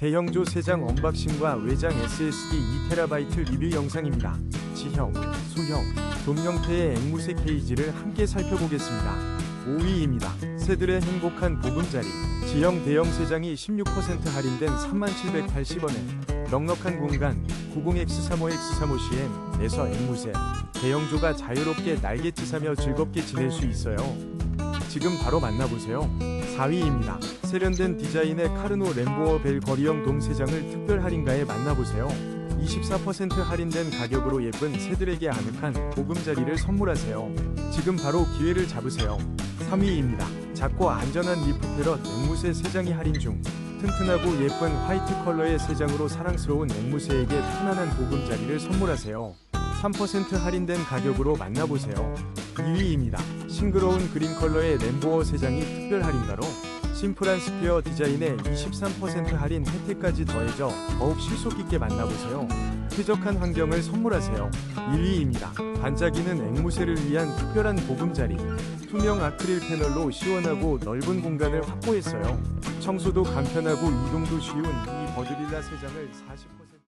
대형조 3장 언박싱과 외장 SSD 2TB 리뷰 영상입니다. 지형, 소형, 돔 형태의 앵무새 케이지를 함께 살펴보겠습니다. 5위입니다. 새들의 행복한 보금자리 지형 대형 3장이 16% 할인된 3780원에 넉넉한 공간 90X35X35CM에서 앵무새 대형조가 자유롭게 날개짓하며 즐겁게 지낼 수 있어요. 지금 바로 만나보세요. 4위입니다. 세련된 디자인의 카르노 램보어 벨 거리형 돔 3장을 특별 할인가에 만나보세요. 24% 할인된 가격으로 예쁜 새들에게 아늑한 보금자리를 선물하세요. 지금 바로 기회를 잡으세요. 3위입니다. 작고 안전한 리프 패럿 앵무새 3장이 할인 중 튼튼하고 예쁜 화이트 컬러의 3장으로 사랑스러운 앵무새에게 편안한 보금자리를 선물하세요. 3% 할인된 가격으로 만나보세요. 2위입니다. 싱그러운 그린 컬러의 램보어 3장이 특별 할인가로 심플한 스퀘어 디자인에 23% 할인 혜택까지 더해져 더욱 실속 있게 만나보세요. 쾌적한 환경을 선물하세요. 1위입니다. 반짝이는 앵무새를 위한 특별한 보금자리. 투명 아크릴 패널로 시원하고 넓은 공간을 확보했어요. 청소도 간편하고 이동도 쉬운 이 버드빌라 3장을 40%